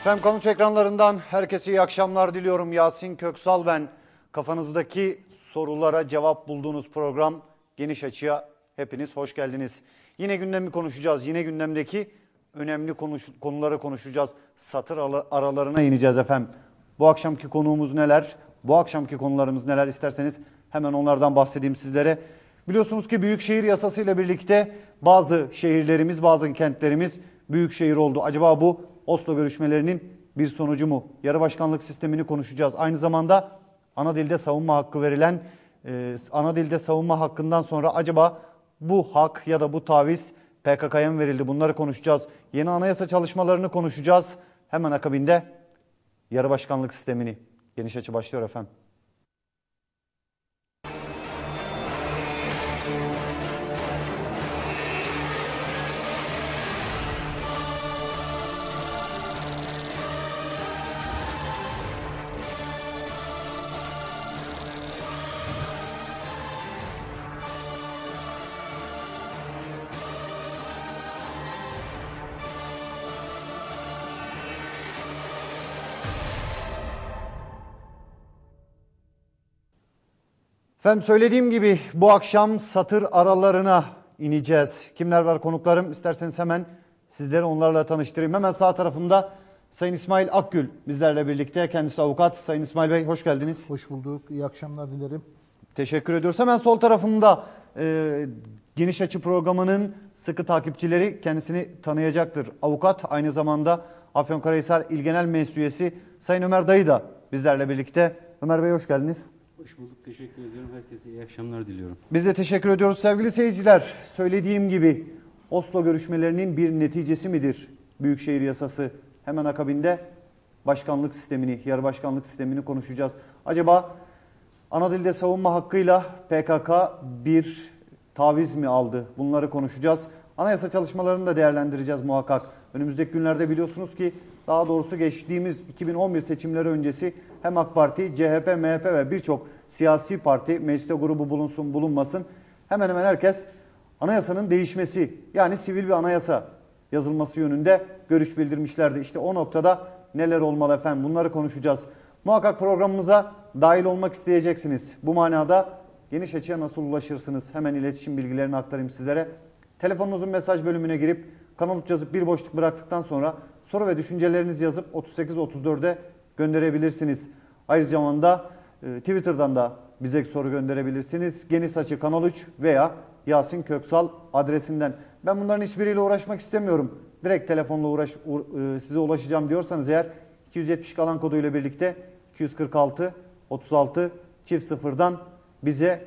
Efendim Konuç ekranlarından herkese iyi akşamlar diliyorum. Yasin Köksal ben. Kafanızdaki sorulara cevap bulduğunuz program Geniş Açıya hepiniz hoş geldiniz. Yine gündemi konuşacağız. Yine gündemdeki önemli konuş, konuları konuşacağız. Satır aralarına ineceğiz efendim. Bu akşamki konuğumuz neler? Bu akşamki konularımız neler isterseniz hemen onlardan bahsedeyim sizlere. Biliyorsunuz ki Büyükşehir Yasası ile birlikte bazı şehirlerimiz, bazı kentlerimiz büyükşehir oldu. Acaba bu Oslo görüşmelerinin bir sonucu mu? Yarı başkanlık sistemini konuşacağız. Aynı zamanda ana dilde savunma hakkı verilen e, ana dilde savunma hakkından sonra acaba bu hak ya da bu taviz PKK'ya mı verildi? Bunları konuşacağız. Yeni anayasa çalışmalarını konuşacağız. Hemen akabinde yarı başkanlık sistemini. Geniş açı başlıyor efendim. Efendim söylediğim gibi bu akşam satır aralarına ineceğiz. Kimler var konuklarım? İsterseniz hemen sizleri onlarla tanıştırayım. Hemen sağ tarafımda Sayın İsmail Akgül bizlerle birlikte. Kendisi avukat. Sayın İsmail Bey hoş geldiniz. Hoş bulduk. İyi akşamlar dilerim. Teşekkür ediyoruz. Hemen sol tarafımda e, Geniş Açı programının sıkı takipçileri kendisini tanıyacaktır. Avukat aynı zamanda Afyonkarahisar İl Genel Meclis Üyesi Sayın Ömer Dayı da bizlerle birlikte. Ömer Bey hoş geldiniz. Hoş bulduk. Teşekkür ediyorum. Herkese iyi akşamlar diliyorum. Biz de teşekkür ediyoruz sevgili seyirciler. Söylediğim gibi Oslo görüşmelerinin bir neticesi midir Büyükşehir Yasası? Hemen akabinde başkanlık sistemini, yarı başkanlık sistemini konuşacağız. Acaba ana dilde savunma hakkıyla PKK bir taviz mi aldı? Bunları konuşacağız. Anayasa çalışmalarını da değerlendireceğiz muhakkak. Önümüzdeki günlerde biliyorsunuz ki daha doğrusu geçtiğimiz 2011 seçimleri öncesi hem AK Parti, CHP, MHP ve birçok siyasi parti mecliste grubu bulunsun bulunmasın hemen hemen herkes anayasanın değişmesi yani sivil bir anayasa yazılması yönünde görüş bildirmişlerdi. İşte o noktada neler olmalı efendim bunları konuşacağız. Muhakkak programımıza dahil olmak isteyeceksiniz. Bu manada geniş açıya nasıl ulaşırsınız? Hemen iletişim bilgilerini aktarayım sizlere. Telefonunuzun mesaj bölümüne girip kanal yazıp bir boşluk bıraktıktan sonra soru ve düşüncelerinizi yazıp 38-34'e gönderebilirsiniz. Aynı zamanda e, Twitter'dan da bize soru gönderebilirsiniz. Geniş Açı Kanal 3 veya Yasin Köksal adresinden. Ben bunların hiçbiriyle uğraşmak istemiyorum. Direkt telefonla uğraş, e, size ulaşacağım diyorsanız eğer 270 kalan koduyla birlikte 246 36 çift sıfırdan bize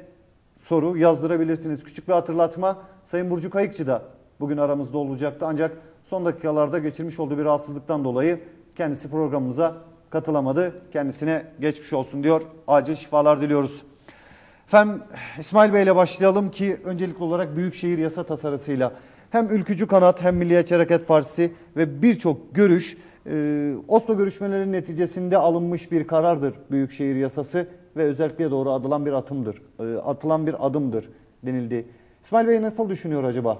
soru yazdırabilirsiniz. Küçük bir hatırlatma Sayın Burcu Kayıkçı da bugün aramızda olacaktı. Ancak son dakikalarda geçirmiş olduğu bir rahatsızlıktan dolayı kendisi programımıza katılamadı. Kendisine geçmiş olsun diyor. Acil şifalar diliyoruz. Efendim İsmail Bey ile başlayalım ki öncelikli olarak Büyükşehir Yasa Tasarısı'yla hem Ülkücü Kanat hem Milliyetçi Hareket Partisi ve birçok görüş e, Oslo görüşmelerinin neticesinde alınmış bir karardır Büyükşehir Yasası ve özellikle doğru atılan bir atımdır. E, atılan bir adımdır denildi. İsmail Bey nasıl düşünüyor acaba?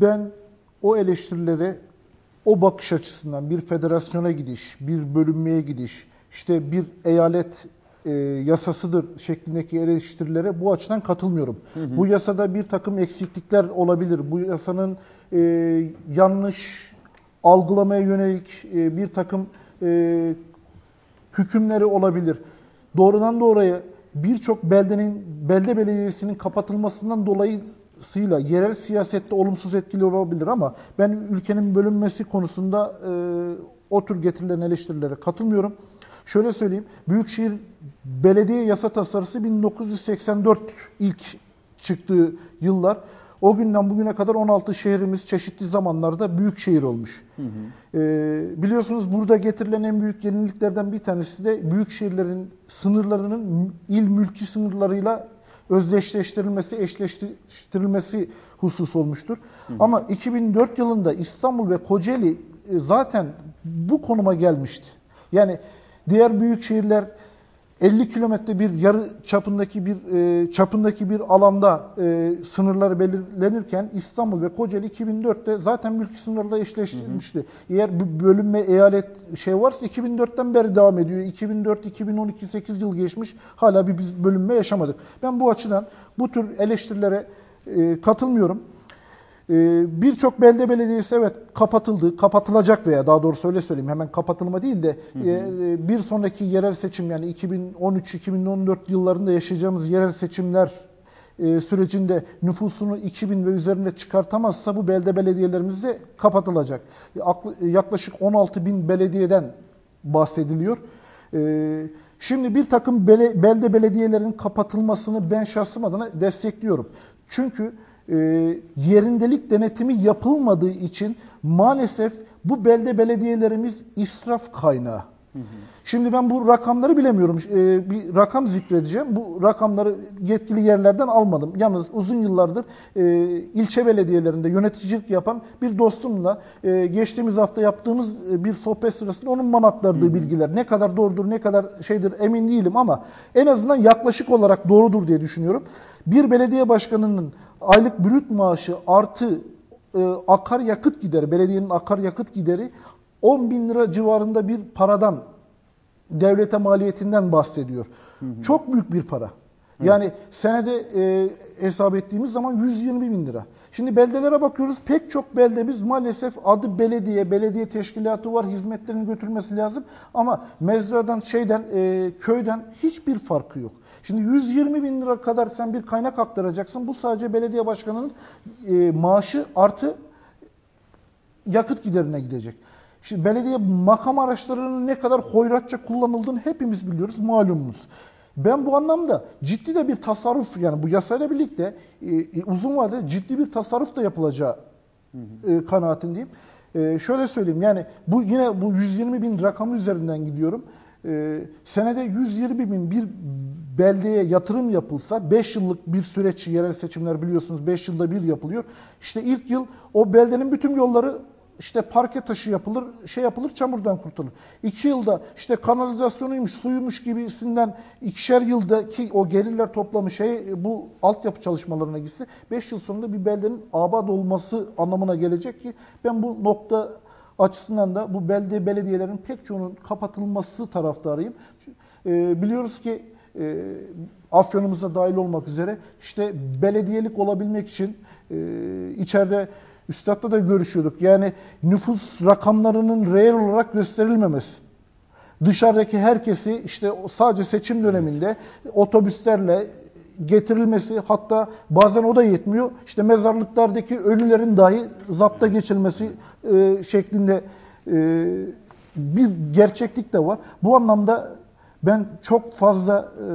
Ben o eleştirilere o bakış açısından bir federasyona gidiş, bir bölünmeye gidiş, işte bir eyalet e, yasasıdır şeklindeki eleştirilere bu açıdan katılmıyorum. Hı hı. Bu yasada bir takım eksiklikler olabilir. Bu yasanın e, yanlış algılamaya yönelik e, bir takım e, hükümleri olabilir. Doğrudan doğruya birçok beldenin belde belediyesinin kapatılmasından dolayı sıyla yerel siyasette olumsuz etkili olabilir ama ben ülkenin bölünmesi konusunda e, o tür getirilen eleştirilere katılmıyorum. Şöyle söyleyeyim, Büyükşehir Belediye Yasa Tasarısı 1984 ilk çıktığı yıllar. O günden bugüne kadar 16 şehrimiz çeşitli zamanlarda büyük şehir olmuş. Hı hı. Ee, biliyorsunuz burada getirilen en büyük yeniliklerden bir tanesi de büyük şehirlerin sınırlarının il mülki sınırlarıyla özdeşleştirilmesi, eşleştirilmesi husus olmuştur. Hı hı. Ama 2004 yılında İstanbul ve Kocaeli e, zaten bu konuma gelmişti. Yani diğer büyük şehirler 50 kilometre bir yarı çapındaki bir e, çapındaki bir alanda e, sınırları belirlenirken İstanbul ve Kocaeli 2004'te zaten mülki sınırla eşleştirilmişti. Eğer bir bölünme eyalet şey varsa 2004'ten beri devam ediyor. 2004 2012 8 yıl geçmiş. Hala bir biz bölünme yaşamadık. Ben bu açıdan bu tür eleştirilere e, katılmıyorum. Ee, Birçok belde belediyesi evet kapatıldı, kapatılacak veya daha doğrusu öyle söyleyeyim hemen kapatılma değil de e, bir sonraki yerel seçim yani 2013-2014 yıllarında yaşayacağımız yerel seçimler e, sürecinde nüfusunu 2000 ve üzerinde çıkartamazsa bu belde belediyelerimiz de kapatılacak. Yaklaşık 16 bin belediyeden bahsediliyor. E, Şimdi bir takım belde belediyelerin kapatılmasını ben şahsım adına destekliyorum. Çünkü e, yerindelik denetimi yapılmadığı için maalesef bu belde belediyelerimiz israf kaynağı. Şimdi ben bu rakamları bilemiyorum. E, bir rakam zikredeceğim. Bu rakamları yetkili yerlerden almadım. Yalnız uzun yıllardır e, ilçe belediyelerinde yöneticilik yapan bir dostumla e, geçtiğimiz hafta yaptığımız e, bir sohbet sırasında onun bana aktardığı bilgiler. Ne kadar doğrudur, ne kadar şeydir emin değilim ama en azından yaklaşık olarak doğrudur diye düşünüyorum. Bir belediye başkanının aylık brüt maaşı artı e, akaryakıt gideri, belediyenin akaryakıt gideri 10 bin lira civarında bir paradan, devlete maliyetinden bahsediyor. Çok büyük bir para. Yani senede e, hesap ettiğimiz zaman 120 bin lira. Şimdi beldelere bakıyoruz. Pek çok beldemiz maalesef adı belediye, belediye teşkilatı var. Hizmetlerini götürmesi lazım. Ama mezradan, şeyden, e, köyden hiçbir farkı yok. Şimdi 120 bin lira kadar sen bir kaynak aktaracaksın. Bu sadece belediye başkanının e, maaşı artı yakıt giderine gidecek. Şimdi belediye makam araçlarının ne kadar hoyratça kullanıldığını hepimiz biliyoruz, malumumuz. Ben bu anlamda ciddi de bir tasarruf yani bu yasayla birlikte e, e, uzun vadede ciddi bir tasarruf da yapılacağı e, kanaatindeyim. E, şöyle söyleyeyim yani bu yine bu 120 bin rakamı üzerinden gidiyorum. E, senede 120 bin bir beldeye yatırım yapılsa 5 yıllık bir süreç yerel seçimler biliyorsunuz 5 yılda bir yapılıyor. İşte ilk yıl o beldenin bütün yolları işte parke taşı yapılır, şey yapılır, çamurdan kurtulur. İki yılda işte kanalizasyonuymuş, suyumuş gibisinden ikişer yıldaki o gelirler toplamı şey bu altyapı çalışmalarına gitse beş yıl sonunda bir beldenin abad olması anlamına gelecek ki ben bu nokta açısından da bu belde belediyelerin pek çoğunun kapatılması taraftarıyım. Ee, biliyoruz ki e, Afyon'umuza dahil olmak üzere işte belediyelik olabilmek için e, içeride Üstad'la da görüşüyorduk. Yani nüfus rakamlarının reel olarak gösterilmemesi. Dışarıdaki herkesi işte sadece seçim döneminde otobüslerle getirilmesi hatta bazen o da yetmiyor. İşte mezarlıklardaki ölülerin dahi zapta geçilmesi e, şeklinde e, bir gerçeklik de var. Bu anlamda ben çok fazla e,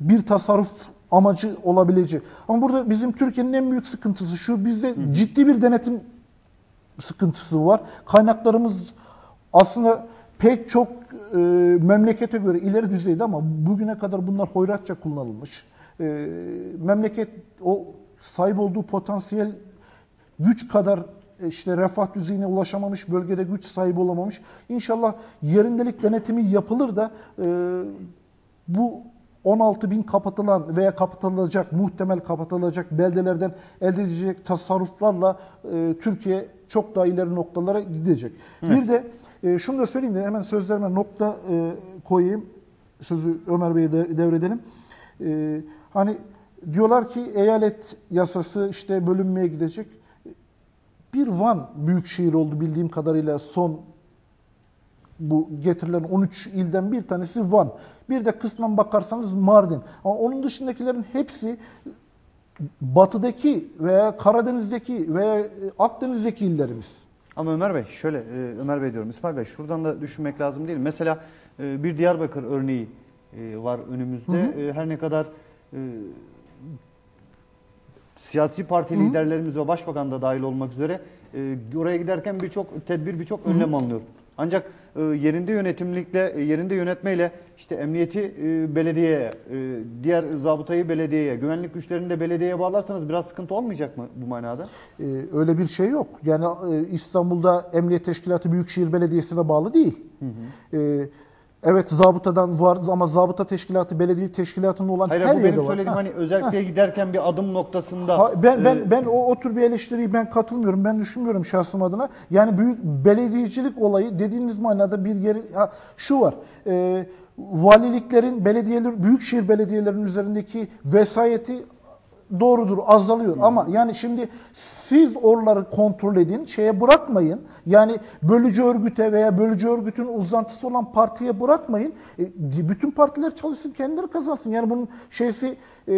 bir tasarruf amacı olabilecek. Ama burada bizim Türkiye'nin en büyük sıkıntısı şu, bizde ciddi bir denetim sıkıntısı var. Kaynaklarımız aslında pek çok e, memlekete göre ileri düzeyde ama bugüne kadar bunlar hoyratça kullanılmış. E, memleket o sahip olduğu potansiyel güç kadar e, işte refah düzeyine ulaşamamış, bölgede güç sahibi olamamış. İnşallah yerindelik denetimi yapılır da e, bu 16 bin kapatılan veya kapatılacak, muhtemel kapatılacak beldelerden elde edecek tasarruflarla e, Türkiye çok daha ileri noktalara gidecek. Bir de e, şunu da söyleyeyim de hemen sözlerime nokta e, koyayım. Sözü Ömer Bey'e de, devredelim. E, hani diyorlar ki eyalet yasası işte bölünmeye gidecek. Bir Van büyükşehir oldu bildiğim kadarıyla son bu getirilen 13 ilden bir tanesi Van. Bir de kısmen bakarsanız Mardin. Ama onun dışındakilerin hepsi batıdaki veya Karadeniz'deki veya e, Akdeniz'deki illerimiz. Ama Ömer Bey şöyle e, Ömer Bey diyorum İsmail Bey şuradan da düşünmek lazım değil mi? Mesela e, bir Diyarbakır örneği var önümüzde. E, Her ne kadar siyasi parti liderlerimiz ve başbakan da dahil olmak üzere e, oraya giderken birçok tedbir birçok önlem alınıyor. Ancak e, yerinde yönetimlikle e, yerinde yönetmeyle işte emniyeti e, belediyeye, e, diğer zabıtayı belediyeye, güvenlik güçlerini de belediyeye bağlarsanız biraz sıkıntı olmayacak mı bu manada? Ee, öyle bir şey yok. Yani e, İstanbul'da Emniyet Teşkilatı Büyükşehir Belediyesi'ne bağlı değil. Ee, Evet zabıtadan var ama zabıta teşkilatı belediye teşkilatında olan Hayır her bu yerde benim var. söylediğim Ha. hani özellikle giderken bir adım noktasında. Ha, ben ben e, ben o, o tür bir eleştiriyi ben katılmıyorum. Ben düşünmüyorum şahsım adına. Yani büyük belediyecilik olayı dediğiniz manada bir yeri ha, şu var. E, valiliklerin, belediyeler, büyükşehir belediyelerinin üzerindeki vesayeti doğrudur azalıyor. Ama yani şimdi siz oraları kontrol edin şeye bırakmayın. Yani bölücü örgüte veya bölücü örgütün uzantısı olan partiye bırakmayın. E, bütün partiler çalışsın kendileri kazansın. Yani bunun şeysi e,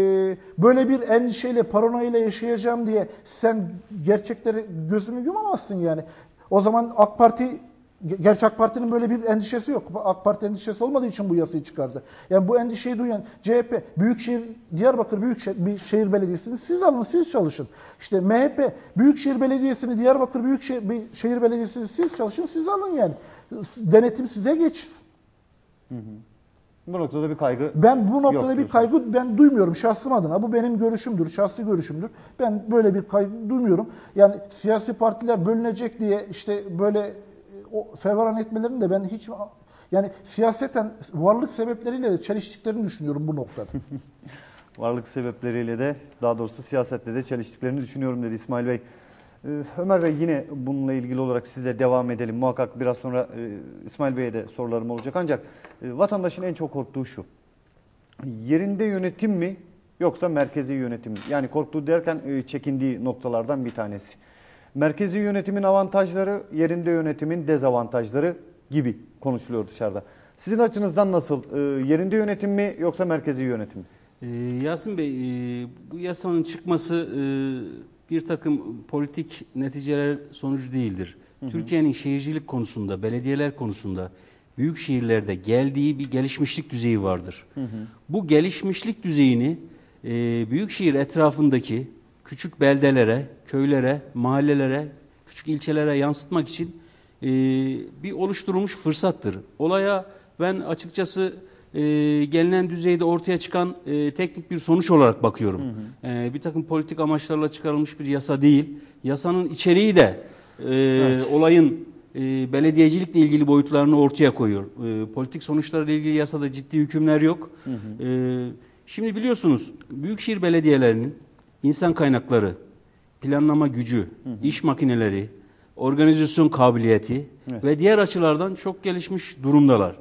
böyle bir endişeyle paranoyayla yaşayacağım diye sen gerçekleri gözünü yumamazsın yani. O zaman AK Parti Gerçi AK Parti'nin böyle bir endişesi yok. AK Parti endişesi olmadığı için bu yasayı çıkardı. Yani bu endişeyi duyan CHP, Büyükşehir, Diyarbakır Büyükşehir bir şehir Belediyesi'ni siz alın, siz çalışın. İşte MHP, Büyükşehir Belediyesi'ni, Diyarbakır Büyükşehir bir şehir Belediyesi'ni siz çalışın, siz alın yani. Denetim size geçsin. bu noktada bir kaygı Ben bu noktada Yok bir kaygı ben duymuyorum şahsım adına. Bu benim görüşümdür, şahsi görüşümdür. Ben böyle bir kaygı duymuyorum. Yani siyasi partiler bölünecek diye işte böyle o fevran etmelerini de ben hiç yani siyaseten varlık sebepleriyle de çeliştiklerini düşünüyorum bu noktada. varlık sebepleriyle de daha doğrusu siyasetle de çeliştiklerini düşünüyorum dedi İsmail Bey. Ee, Ömer Bey yine bununla ilgili olarak sizle devam edelim. Muhakkak biraz sonra e, İsmail Bey'e de sorularım olacak. Ancak e, vatandaşın en çok korktuğu şu. Yerinde yönetim mi yoksa merkezi yönetim mi? Yani korktuğu derken e, çekindiği noktalardan bir tanesi. Merkezi yönetimin avantajları, yerinde yönetimin dezavantajları gibi konuşuluyor dışarıda. Sizin açınızdan nasıl? E, Yerinde yönetim mi yoksa merkezi yönetim mi? Ee, Yasin Bey, e, bu yasanın çıkması e, bir takım politik neticeler sonucu değildir. Türkiye'nin şehircilik konusunda, belediyeler konusunda büyük şehirlerde geldiği bir gelişmişlik düzeyi vardır. Bu gelişmişlik düzeyini e, büyük şehir etrafındaki küçük beldelere, köylere, mahallelere, küçük ilçelere yansıtmak için e, bir oluşturulmuş fırsattır. Olaya ben açıkçası e, gelinen düzeyde ortaya çıkan e, teknik bir sonuç olarak bakıyorum. E, bir takım politik amaçlarla çıkarılmış bir yasa değil. Yasanın içeriği de e, olayın e, belediyecilikle ilgili boyutlarını ortaya koyuyor. E, politik sonuçlarla ilgili yasada ciddi hükümler yok. E, şimdi biliyorsunuz büyükşehir belediyelerinin insan kaynakları, planlama gücü, iş makineleri, organizasyon kabiliyeti Evet. ve diğer açılardan çok gelişmiş durumdalar.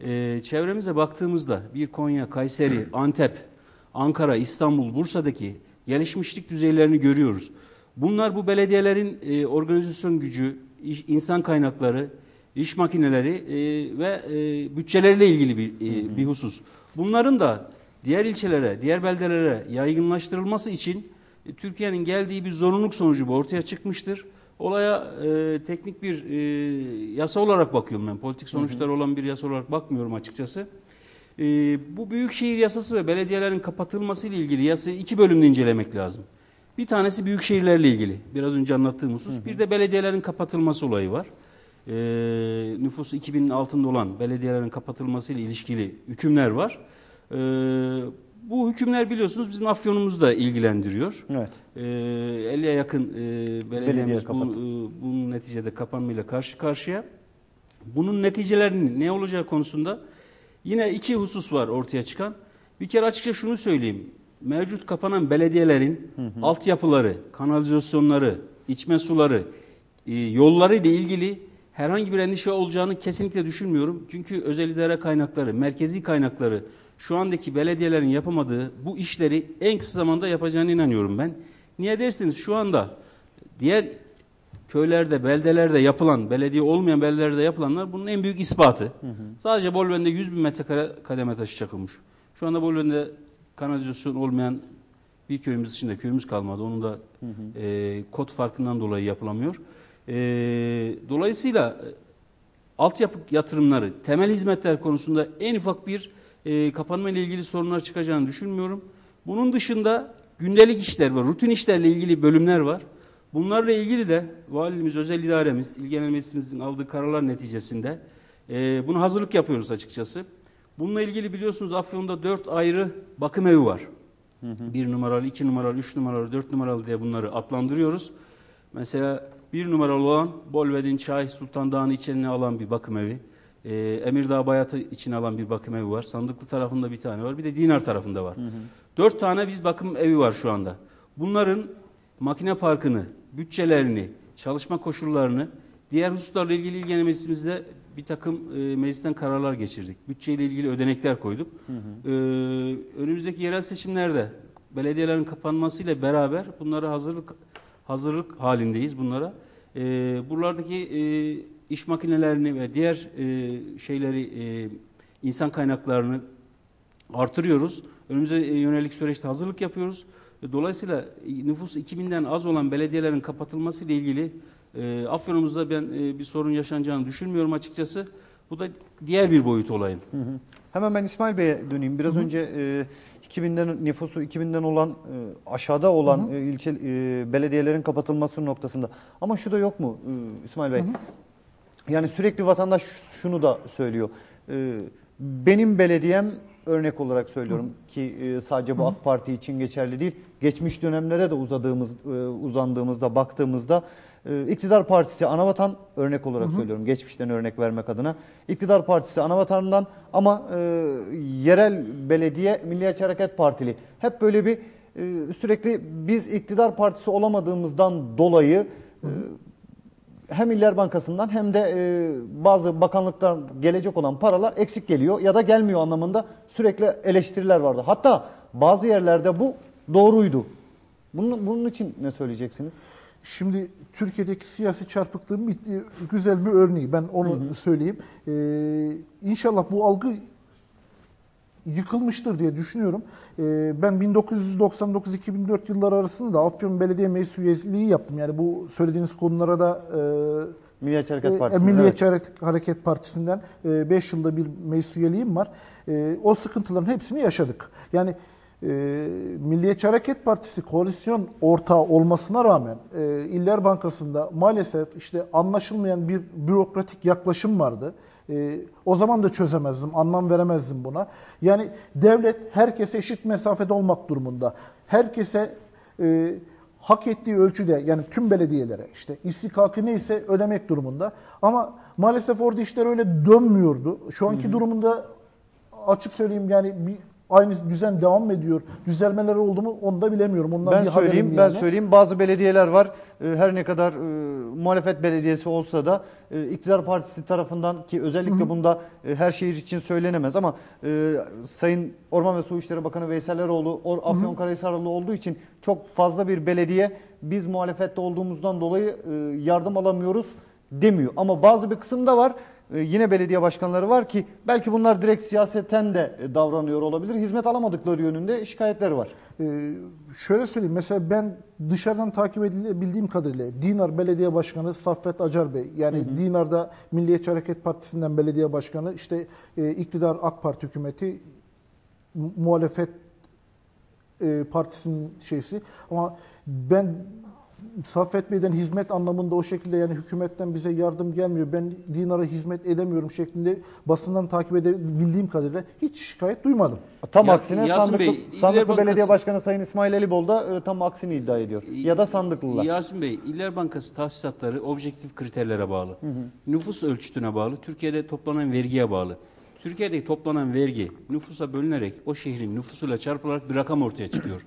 Ee, çevremize baktığımızda bir Konya, Kayseri, Antep, Ankara, İstanbul, Bursa'daki gelişmişlik düzeylerini görüyoruz. Bunlar bu belediyelerin e, organizasyon gücü, iş- insan kaynakları, iş makineleri e, ve e, bütçeleriyle ilgili bir, e, bir husus. Bunların da diğer ilçelere, diğer beldelere yaygınlaştırılması için e, Türkiye'nin geldiği bir zorunluluk sonucu bu ortaya çıkmıştır. Olaya e, teknik bir e, yasa olarak bakıyorum ben. Politik sonuçları olan bir yasa olarak bakmıyorum açıkçası. E, bu büyükşehir yasası ve belediyelerin kapatılması ile ilgili yasayı iki bölümde incelemek lazım. Bir tanesi büyük şehirlerle ilgili. Biraz önce anlattığım husus. Bir de belediyelerin kapatılması olayı var. E, nüfusu 2000'in altında olan belediyelerin kapatılması ile ilişkili hükümler var. E, bu hükümler biliyorsunuz bizim Afyon'umuzu da ilgilendiriyor. Evet. Ee, 50'ye yakın e, belediyemiz Belediye bu, e, bunun neticede kapanmayla karşı karşıya. Bunun neticelerinin ne olacağı konusunda yine iki husus var ortaya çıkan. Bir kere açıkça şunu söyleyeyim. Mevcut kapanan belediyelerin altyapıları, kanalizasyonları, içme suları, e, yolları ile ilgili herhangi bir endişe olacağını kesinlikle düşünmüyorum. Çünkü özel idare kaynakları, merkezi kaynakları şu andaki belediyelerin yapamadığı bu işleri en kısa zamanda yapacağına inanıyorum ben. Niye derseniz şu anda diğer köylerde, beldelerde yapılan, belediye olmayan beldelerde yapılanlar bunun en büyük ispatı. Sadece Bolven'de 100 bin metrekare kademe taşı çakılmış. Şu anda Bolven'de kanalizasyon olmayan bir köyümüz dışında köyümüz kalmadı. Onun da e, kod farkından dolayı yapılamıyor. E, dolayısıyla altyapı yatırımları, temel hizmetler konusunda en ufak bir e, kapanma ile ilgili sorunlar çıkacağını düşünmüyorum. Bunun dışında gündelik işler var, rutin işlerle ilgili bölümler var. Bunlarla ilgili de valimiz, özel idaremiz, il genel meclisimizin aldığı kararlar neticesinde e, bunu hazırlık yapıyoruz açıkçası. Bununla ilgili biliyorsunuz Afyon'da dört ayrı bakım evi var. Bir numaralı, iki numaralı, üç numaralı, dört numaralı diye bunları adlandırıyoruz. Mesela bir numaralı olan Bolvedin Çay Sultan Dağı'nı içine alan bir bakım evi. e, Emirdağ Bayatı için alan bir bakım evi var. Sandıklı tarafında bir tane var. Bir de Dinar tarafında var. Dört tane biz bakım evi var şu anda. Bunların makine parkını, bütçelerini, çalışma koşullarını, diğer hususlarla ilgili ilgili meclisimizde bir takım e, meclisten kararlar geçirdik. Bütçeyle ilgili ödenekler koyduk. E, önümüzdeki yerel seçimlerde belediyelerin kapanmasıyla beraber bunlara hazırlık hazırlık halindeyiz bunlara. E, buralardaki e, iş makinelerini ve diğer e, şeyleri e, insan kaynaklarını artırıyoruz. Önümüze e, yönelik süreçte hazırlık yapıyoruz. E, Dolayısıyla e, nüfus 2000'den az olan belediyelerin kapatılması ile ilgili e, Afyon'umuzda ben e, bir sorun yaşanacağını düşünmüyorum açıkçası. Bu da diğer bir boyut olayın. Hı hı. Hemen ben İsmail Bey'e döneyim. Biraz önce e, 2000'den nüfusu 2000'den olan e, aşağıda olan e, ilçe e, belediyelerin kapatılması noktasında. Ama şu da yok mu e, İsmail Bey? Yani sürekli vatandaş şunu da söylüyor. E, benim belediyem örnek olarak söylüyorum ki e, sadece bu AK Parti için geçerli değil. Geçmiş dönemlere de uzadığımız e, uzandığımızda baktığımızda e, iktidar partisi Anavatan örnek olarak söylüyorum. Geçmişten örnek vermek adına. İktidar partisi Anavatan'dan ama e, yerel belediye Milliyetçi Hareket Partili. Hep böyle bir e, sürekli biz iktidar partisi olamadığımızdan dolayı e, hem İller Bankası'ndan hem de e, bazı bakanlıktan gelecek olan paralar eksik geliyor ya da gelmiyor anlamında sürekli eleştiriler vardı. Hatta bazı yerlerde bu doğruydu. Bunun, bunun için ne söyleyeceksiniz? Şimdi Türkiye'deki siyasi çarpıklığın bir, güzel bir örneği. Ben onu söyleyeyim. Ee, inşallah bu algı yıkılmıştır diye düşünüyorum. Ee, ben 1999-2004 yılları arasında da Afyon Belediye Meclis üyeliği yaptım. Yani bu söylediğiniz konulara da e, Milliyetçi Hareket e, Partisi. Milliyetçi Hareket- Hareket Partisi'nden 5 yılda bir meclis üyeliğim var. E, O sıkıntıların hepsini yaşadık. Yani e, Milliyetçi Hareket Partisi koalisyon ortağı olmasına rağmen e, İller Bankası'nda maalesef işte anlaşılmayan bir bürokratik yaklaşım vardı. E, o zaman da çözemezdim, anlam veremezdim buna. Yani devlet herkese eşit mesafede olmak durumunda. Herkese e, hak ettiği ölçüde yani tüm belediyelere işte istikakı neyse ödemek durumunda. Ama maalesef orada işler öyle dönmüyordu. Şu anki durumunda açık söyleyeyim yani bir aynı düzen devam ediyor? Düzelmeler oldu mu onu da bilemiyorum. Ondan Ben söyleyeyim, ben yani. söyleyeyim. Bazı belediyeler var. e, Her ne kadar e, muhalefet belediyesi olsa da e, iktidar partisi tarafından ki özellikle bunda e, her şehir için söylenemez ama e, Sayın Orman ve Su İşleri Bakanı Veysel Eroğlu Or, Afyonkarahisarlı olduğu için çok fazla bir belediye biz muhalefette olduğumuzdan dolayı e, yardım alamıyoruz demiyor. Ama bazı bir kısımda var. E, Yine belediye başkanları var ki belki bunlar direkt siyaseten de e, davranıyor olabilir. Hizmet alamadıkları yönünde şikayetleri var. Ee, şöyle söyleyeyim mesela ben dışarıdan takip edebildiğim kadarıyla Dinar Belediye Başkanı Saffet Acar Bey yani Dinar'da Milliyetçi Hareket Partisi'nden belediye başkanı işte e, iktidar AK Parti hükümeti mu- muhalefet e, partisinin şeysi ama ben Bey'den hizmet anlamında o şekilde yani hükümetten bize yardım gelmiyor. Ben Dinar'a hizmet edemiyorum şeklinde basından takip edebildiğim kadarıyla hiç şikayet duymadım. Tam Ya- aksine Yasin Sandıklı, Bey, Sandıklı Bankası- Belediye Başkanı Sayın İsmail Elibol da e, tam aksini iddia ediyor. Ya da Sandıklılar. Yasin Bey, İller Bankası tahsisatları objektif kriterlere bağlı. Nüfus ölçütüne bağlı, Türkiye'de toplanan vergiye bağlı. Türkiye'de toplanan vergi nüfusa bölünerek o şehrin nüfusuyla çarpılarak bir rakam ortaya çıkıyor.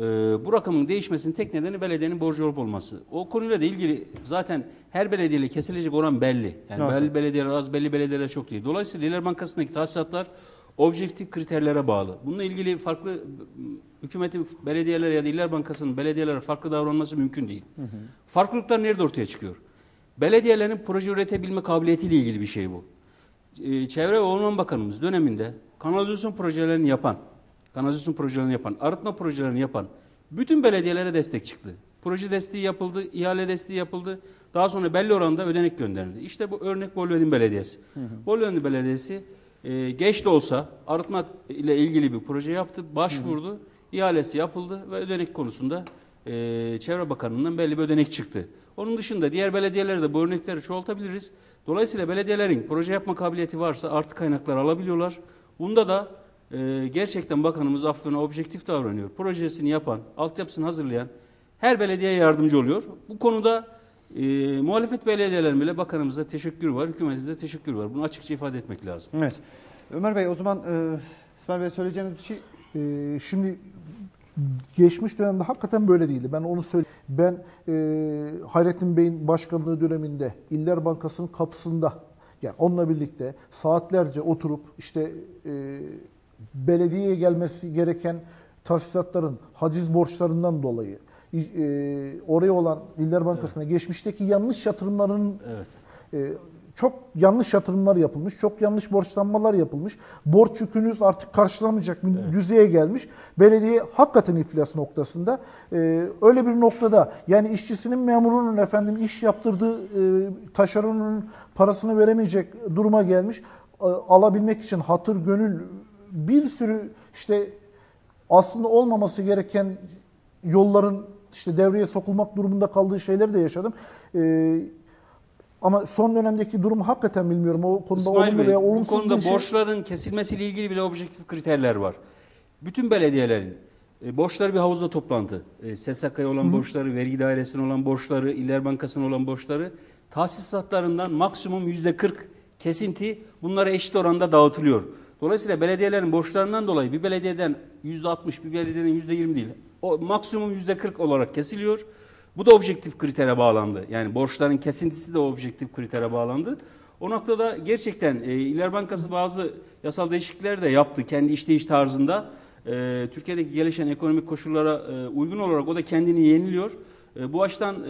Ee, bu rakamın değişmesinin tek nedeni belediyenin borcu olup olması. O konuyla da ilgili zaten her belediyeyle kesilecek oran belli. Yani Evet. belli belediyeler az, belli belediyeler çok değil. Dolayısıyla İller Bankası'ndaki tahsisatlar objektif kriterlere bağlı. Bununla ilgili farklı hükümetin belediyeler ya da İller Bankası'nın belediyelere farklı davranması mümkün değil. Farklılıklar nerede ortaya çıkıyor? Belediyelerin proje üretebilme kabiliyetiyle ilgili bir şey bu. Ee, Çevre ve Orman Bakanımız döneminde kanalizasyon projelerini yapan, kanalizasyon projelerini yapan, arıtma projelerini yapan bütün belediyelere destek çıktı. Proje desteği yapıldı, ihale desteği yapıldı. Daha sonra belli oranda ödenek gönderildi. İşte bu örnek Bolvedin Belediyesi. Bolvedin Belediyesi e, geç de olsa arıtma ile ilgili bir proje yaptı, başvurdu, ihalesi yapıldı ve ödenek konusunda e, Çevre Bakanlığı'ndan belli bir ödenek çıktı. Onun dışında diğer belediyelerde de bu örnekleri çoğaltabiliriz. Dolayısıyla belediyelerin proje yapma kabiliyeti varsa artı kaynaklar alabiliyorlar. Bunda da e, gerçekten bakanımız Afyon'a objektif davranıyor. Projesini yapan, altyapısını hazırlayan her belediyeye yardımcı oluyor. Bu konuda E, muhalefet belediyeler bile bakanımıza teşekkür var, hükümetimize teşekkür var. Bunu açıkça ifade etmek lazım. Evet. Ömer Bey o zaman e, İsmail Bey söyleyeceğiniz bir şey Ee, şimdi geçmiş dönemde hakikaten böyle değildi. Ben onu söyleyeyim. Ben e, Hayrettin Bey'in başkanlığı döneminde İller Bankası'nın kapısında yani onunla birlikte saatlerce oturup işte e, belediyeye gelmesi gereken tahsisatların haciz borçlarından dolayı e, oraya olan İller Bankası'na geçmişteki yanlış yatırımların Evet. ee, çok yanlış yatırımlar yapılmış, çok yanlış borçlanmalar yapılmış. Borç yükünüz artık karşılamayacak bir düzeye gelmiş. Belediye hakikaten iflas noktasında. Ee, öyle bir noktada yani işçisinin memurunun efendim iş yaptırdığı e, taşeronun parasını veremeyecek duruma gelmiş. E, alabilmek için hatır gönül bir sürü işte aslında olmaması gereken yolların işte devreye sokulmak durumunda kaldığı şeyleri de yaşadım. Ee, ama son dönemdeki durumu hakikaten bilmiyorum. O konuda İsmail olumlu Bey, veya bu konuda şey. borçların kesilmesiyle ilgili bile objektif kriterler var. Bütün belediyelerin e, borçları bir havuzda toplantı. E, SSK'ya olan borçları, vergi dairesine olan borçları, İller Bankası'na olan borçları tahsisatlarından maksimum yüzde 40 kesinti bunlara eşit oranda dağıtılıyor. Dolayısıyla belediyelerin borçlarından dolayı bir belediyeden yüzde 60, bir belediyeden yüzde 20 değil. O maksimum yüzde 40 olarak kesiliyor. Bu da objektif kritere bağlandı. Yani borçların kesintisi de objektif kritere bağlandı. O noktada gerçekten e, İller Bankası bazı yasal değişiklikler de yaptı kendi işleyiş tarzında. E, Türkiye'deki gelişen ekonomik koşullara e, uygun olarak o da kendini yeniliyor. E, bu açıdan e,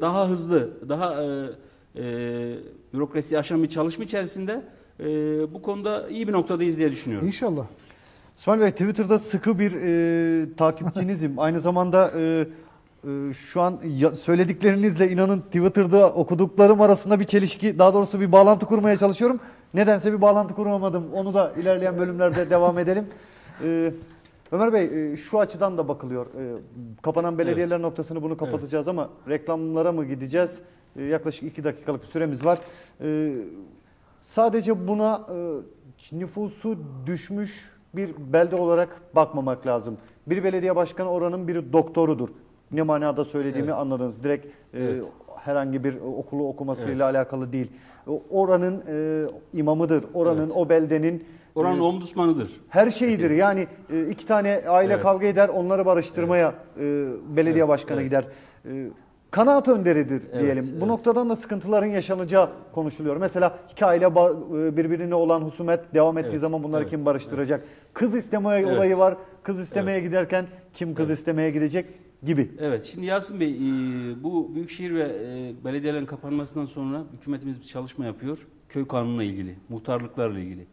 daha hızlı, daha e, e, bürokrasi aşan bir çalışma içerisinde e, bu konuda iyi bir noktadayız diye düşünüyorum. İnşallah. İsmail Bey Twitter'da sıkı bir e, takipçinizim. Aynı zamanda e, e, şu an ya- söylediklerinizle inanın Twitter'da okuduklarım arasında bir çelişki, daha doğrusu bir bağlantı kurmaya çalışıyorum. Nedense bir bağlantı kuramadım. Onu da ilerleyen bölümlerde devam edelim. E, Ömer Bey e, şu açıdan da bakılıyor. E, kapanan belediyeler noktasını bunu kapatacağız ama reklamlara mı gideceğiz? E, yaklaşık iki dakikalık bir süremiz var. E, sadece buna e, nüfusu düşmüş bir belde olarak bakmamak lazım. Bir belediye başkanı oranın bir doktorudur. Ne manada söylediğimi Evet. anladınız. Direkt e, Evet. herhangi bir okulu okumasıyla alakalı değil. Oranın e, imamıdır. Oranın Evet. o beldenin Oranın e, ombudsmanıdır. her şeyidir. Yani e, iki tane aile Evet. kavga eder, onları barıştırmaya e, belediye Evet, başkanı evet. gider. Kanaat önderidir Evet, diyelim. Bu evet. noktadan da sıkıntıların yaşanacağı konuşuluyor. Mesela iki aile e, birbirine olan husumet devam ettiği Evet, zaman bunları evet, kim barıştıracak? Kız istemeye Evet. olayı var. Kız istemeye giderken kim kız istemeye gidecek gibi. Evet, şimdi Yasin Bey, e, bu büyükşehir ve e, belediyelerin kapanmasından sonra hükümetimiz bir çalışma yapıyor. Köy kanununa ilgili, muhtarlıklarla ilgili.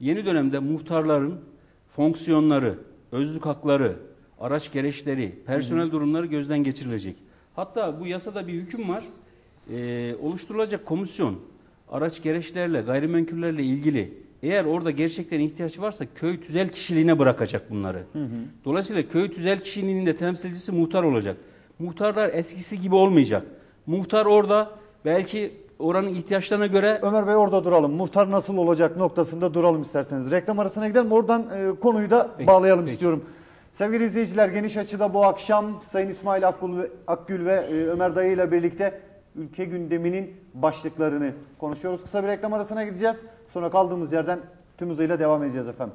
Yeni dönemde muhtarların fonksiyonları, özlük hakları, araç gereçleri, personel durumları gözden geçirilecek. Hatta bu yasada bir hüküm var. E, oluşturulacak komisyon, araç gereçlerle, gayrimenkullerle ilgili eğer orada gerçekten ihtiyaç varsa köy tüzel kişiliğine bırakacak bunları. Dolayısıyla köy tüzel kişiliğinin de temsilcisi muhtar olacak. Muhtarlar eskisi gibi olmayacak. Muhtar orada belki oranın ihtiyaçlarına göre Ömer Bey orada duralım. Muhtar nasıl olacak noktasında duralım isterseniz. Reklam arasına gidelim. Oradan e, konuyu da Peki, bağlayalım peki. istiyorum. Sevgili izleyiciler geniş açıda bu akşam Sayın İsmail Akgül ve, Akgül ve e, Ömer Dayı ile birlikte ülke gündeminin başlıklarını konuşuyoruz. Kısa bir reklam arasına gideceğiz. Sonra kaldığımız yerden tüm hızıyla devam edeceğiz efendim.